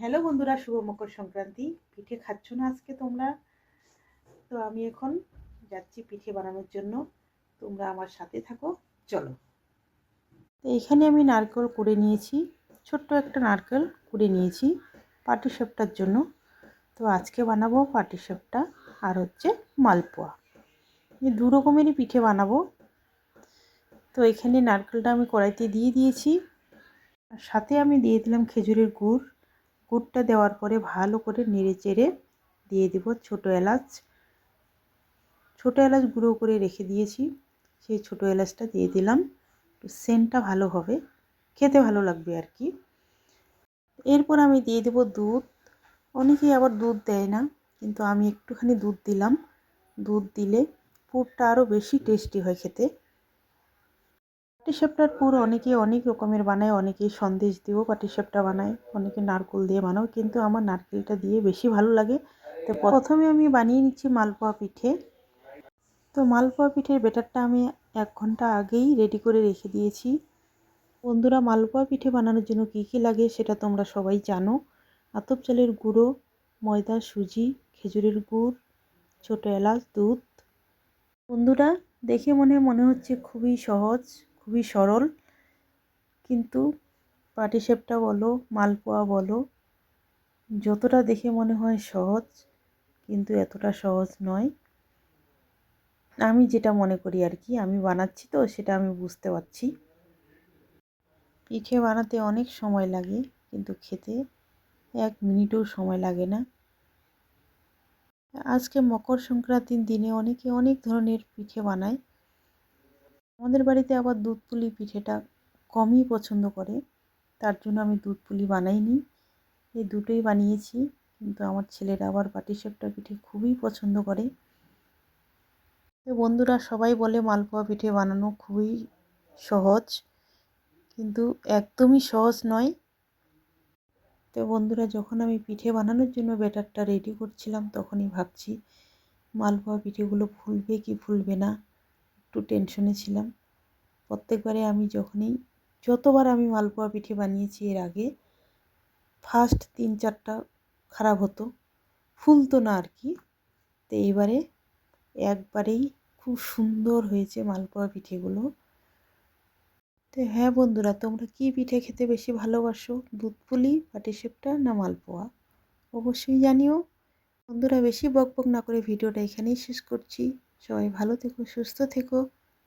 Hello বন্ধুরা, শুভ মকর সংক্রান্তি। পিঠে খাচ্ছ না আজকে তোমরা? তো আমি এখন যাচ্ছি পিঠে বানানোর জন্য। তোমরা আমার সাথে থাকো, চলো। তো এখানে আমি নারকেল কুড়ে নিয়েছি। ছোট্ট একটা নারকেল কুড়ে নিয়েছি পাটিসাপটার জন্য। তো আজকে বানাবো পাটিসাপটা আর হচ্ছে মালপোয়া। এই দু রকমেরই পিঠে বানাবো। তো এখানে নারকেলটা আমি কড়াইতে দিয়ে দিয়েছি। সাথে আমি দিয়ে দিলাম খেজুরের গুড়। গুড়টা দেওয়ার পরে ভালো করে নেড়ে চেড়ে দিয়ে দেব ছোটো এলাচ। ছোটো এলাচ গুঁড়ো করে রেখে দিয়েছি, সেই ছোটো এলাচটা দিয়ে দিলাম। সেন্টটা ভালো হবে, খেতে ভালো লাগবে আর কি। এরপর আমি দিয়ে দেব দুধ। অনেকেই আবার দুধ দেয় না, কিন্তু আমি একটুখানি দুধ দিলাম। দুধ দিলে পুরটা আরও বেশি টেস্টি হয় খেতে। পাটিসাপটার পুর অনেকে অনেক রকমের বানায় অনেকে সন্দেশ দিয়েও পাটিসাপটা বানায়, অনেকে নারকেল দিয়ে বানাও, কিন্তু আমার নারকেলটা দিয়ে বেশি ভালো লাগে। তো প্রথমে আমি বানিয়ে নিচ্ছি মালপোয়া পিঠে। তো মালপোয়া পিঠের বেটারটা আমি এক ঘণ্টা আগেই রেডি করে রেখে দিয়েছি। বন্ধুরা, মালপোয়া পিঠে বানানোর জন্য কী কী লাগে সেটা তোমরা সবাই জানো। আতপ চালের গুঁড়ো, ময়দা, সুজি, খেজুরের গুড়, ছোটো এলাচ, দুধ। বন্ধুরা, দেখে মনে মনে হচ্ছে খুবই সহজ। খুবই সরল। কিন্তু পাটিসাপটা বলো, মালপোয়া বলো, যতটা দেখে মনে হয় সহজ, কিন্তু এতটা সহজ নয়। আমি যেটা মনে করি আর কি, আমি বানাচ্ছি তো, সেটা আমি বুঝতে পারছি। পিঠে বানাতে অনেক সময় লাগে, কিন্তু খেতে এক মিনিটও সময় লাগে না। আজকে মকর সংক্রান্তির দিনে অনেকে অনেক ধরনের পিঠে বানায়। আমাদের বাড়িতে আবার দুধ পুলি পিঠেটা কমই পছন্দ করে। তার জন্য আমি দুধ পুলি বানাইনি। এই দুটোই বানিয়েছি, কিন্তু আমার ছেলেরা আবার পাটিসাপটা পিঠে খুবই পছন্দ করে। তো বন্ধুরা, সবাই বলে মালপোয়া পিঠে বানানো খুবই সহজ, কিন্তু একদমই সহজ নয়। তো বন্ধুরা, যখন আমি পিঠে বানানোর জন্য ব্যাটারটা রেডি করছিলাম, তখনই ভাবছি, মালপোয়া পিঠেগুলো ফুলবে কি ফুলবে না? একটু টেনশনে ছিলাম। প্রত্যেকবারে আমি যখনই, যতবার আমি মালপোয়া পিঠে বানিয়েছি এর আগে ফার্স্ট তিন চারটা খারাপ হতো, ফুলতো না আর কি। তো এইবারে একবারেই খুব সুন্দর হয়েছে মালপোয়া পিঠেগুলো। তো হ্যাঁ বন্ধুরা, তোমরা কি পিঠে খেতে বেশি ভালোবাসো? দুধ পুলি পাটিসাপটা না মালপোয়া? অবশ্যই জানিও। বন্ধুরা, বেশি বক বক না করে ভিডিওটা এখানেই শেষ করছি। সবাই ভালো থেকো, সুস্থ থেকো।